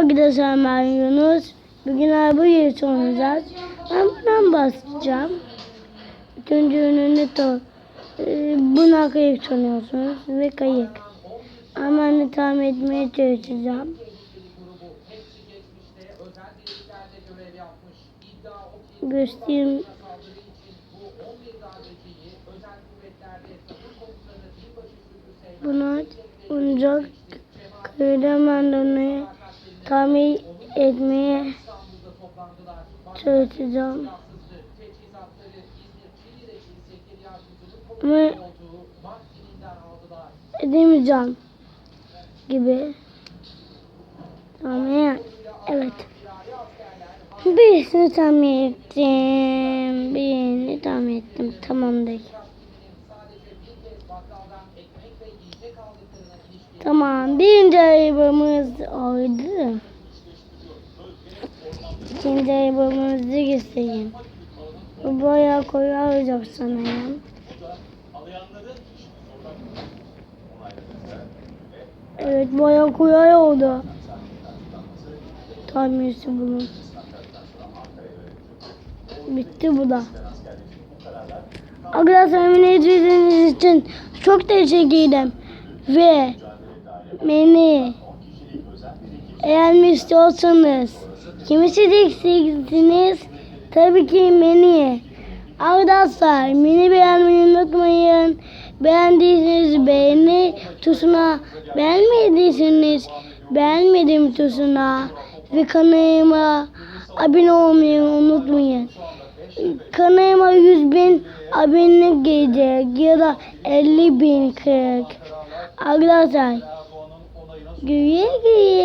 Arkadaşlar ben Yunus. Bugün araba yarışı oynayacağız. Ben buradan basacağım. Önce önünde to ee, buna kayık sanıyorsunuz ve kayık. Ama de tahmin etmeye çalışacağım. Göstereyim. Buna oyuncak köyden ben tahmin etmeye çalışacağım. Ama edemeyeceğim gibi. Ya. Evet. Birisini tahmin ettim. Birini tahmin ettim. Tamamdır. Tamam. Birinci arabamız oldu. İkinci arabamızı göstereyim. Bu bayağı kolay olacak sanırım. Evet bayağı kolay oldu. Tahminisi bunun. Bitti bu da. Arkadaşlar beni izlediğiniz için çok teşekkür ederim. Ve beni eğer istiyorsanız kimi seveceksiniz? Tabii ki beni. Arkadaşlar beni beğenmeyi unutmayın. Beğendiyseniz beğeni tuşuna, beğenmediyseniz beğenmedim tuşuna ve kanalıma abone olmayı unutmayın. Kanalıma 100 bin abonelik gelecek ya da 50 bin 40. Arkadaşlar güye güye.